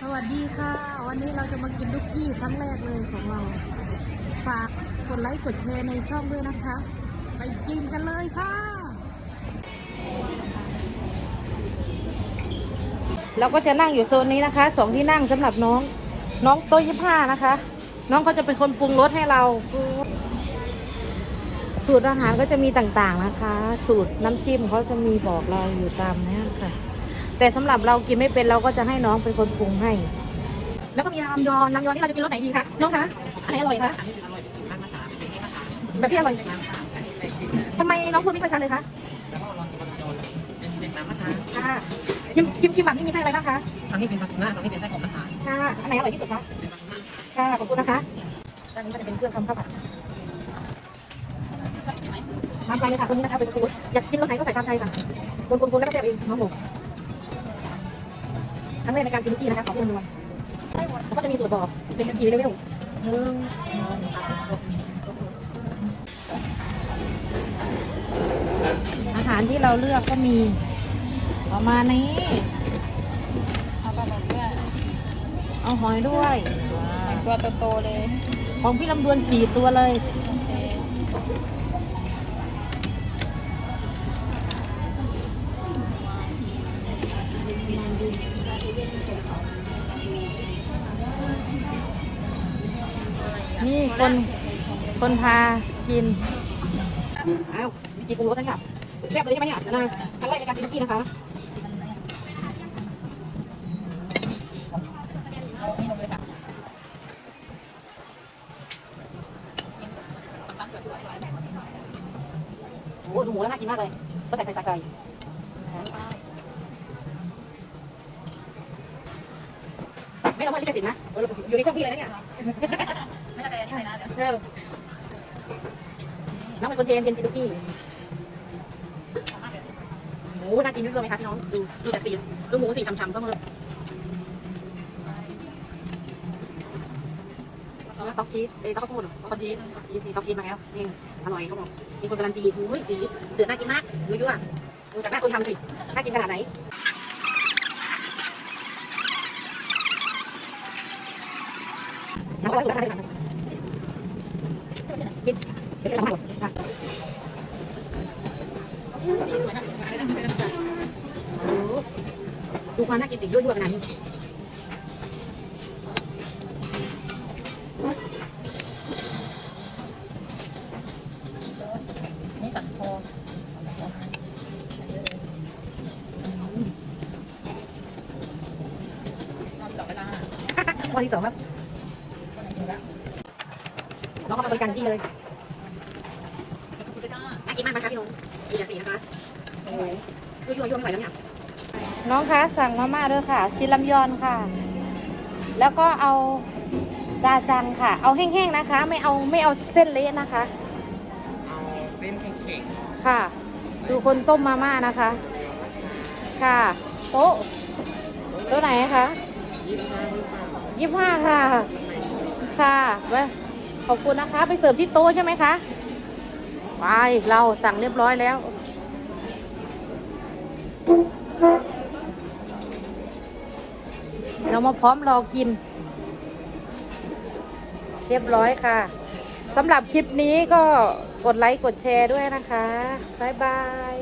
สวัสดีค่ะ วันนี้เราจะมากินลูกกี้ครั้งแรกเลยของเรา ฝากกดไลค์กดแชร์ในช่องด้วยนะคะ ไปกินกันเลยค่ะ เราก็จะนั่งอยู่โซนนี้นะคะสองที่นั่งสำหรับน้อง น้องโต๊ะยี่ห้านะคะ น้องเขาจะเป็นคนปรุงรสให้เรา สูตรอาหารก็จะมีต่างๆนะคะ สูตรน้ำจิ้มเขาจะมีบอกเราอยู่ตามนี้ค่ะ แต่สำหรับเรากินไม่เป็นเราก็จะให้น้องเป็นคนปรุงให้ แล้วก็มีน้ำยอนน้ำยอนนี่เราจะกินรสไหนดีคะน้องคะอันไหนอร่อยคะแบบที่อร่อยทำไมน้องพูดไม่ค่อยชัดเลยคะค่ะคิมคิมคิมบับนี่มีไส้อะไรบ้างคะครั้งนี้เป็นปลาทูน่าครั้งนี้เป็นไส้กรอกนะคะค่ะอันไหนอร่อยที่สุดคะค่ะขอบคุณนะคะด้านนี้ก็จะเป็นเครื่องทำข้าวผัดน้ำใจเลยค่ะตรงนี้นะคะเป็นสูตรอยากกินรสไหนก็ใส่ตามใจค่ะคนๆๆแล้วก็แซ่บเองน้องหมู ครั้งแรกในการกินลูกกี้นะคะขอเพิ่มนวลแล้วก็จะมีสูตรบอกเป็นกี่เลเวลหนึ่งสองสามอาหารที่เราเลือกก็มีประมาณนี้เอาปลาหมึกด้วยเอาหอยด้วยตัวโตๆเลย ของพี่ลำดวนสี่ตัวเลย นี่คนคนพากินอ้าวมีกี่ปรุงรสนะคะแซ่บเลยใช่ไหมเนี่ยนะครั้งแรกในการกินลูกกี้นะคะนี่ลงเลยค่ะโอ้โหดูหมูแล้วน่ากินมากเลยก็ใส่ใส่ใส่ใส่ไม่ละเมิดลิขสิทธิ์นะอยู่ในช่องพี่เลยนะเนี่ย ไม่ได้ไปนนี้ไปนะเดี๋ยวเออน้องเป็นคนเทนเทนกินลูกกี้หมูน่ากินด้วยไหมคะพี่น้องดูดูจากสีดูหมูสีช้ำๆก็มือแล้วก็ต๊อกชีสเอ้ยต๊อกข้าวโพดเหรอต๊อกชีสชีสสีต๊อกชีสมาแล้วนี่อร่อยเขาบอกมีคนการันตีอุ้ยสีเดือดน่ากินมากยั่วๆดูจากหน้าคนทำสิน่ากินขนาดไหนน้ำปลาสุดท้ายเลยค่ะกิน ดูความน่ากินติดยั่วๆขนาดนี้นี่สันคอรอบสอที่สองครับ คนไหนกินละ น้องเข้ามาบริการถึงที่เลยชุดได้จ้าน่ากินมากนะคะพี่น้องมีแต่สีนะคะโอ้ยยั่วๆยั่วไม่ไหวแล้วเนี่ยน้องคะสั่งมาม่าด้วยค่ะ ชิ้นลำยอนค่ะ แล้วก็เอาจาจังค่ะ เอาแห้งๆนะคะ ไม่เอาไม่เอาเส้นเละนะคะ เอาเส้นเค้กค่ะ ดูคนต้มมาม่านะคะ ค่ะโต๊ะโต๊ะไหนคะยี่สิบห้าหรือเปล่ายี่สิบห้าค่ะ ค่ะไป ขอบคุณนะคะ ไปเสิร์ฟที่โต๊ะใช่ไหมคะไปเราสั่งเรียบร้อยแล้ว เรามาพร้อมรอกิน เรียบร้อยค่ะสำหรับคลิปนี้ก็กดไลค์กดแชร์ด้วยนะคะ บ๊ายบาย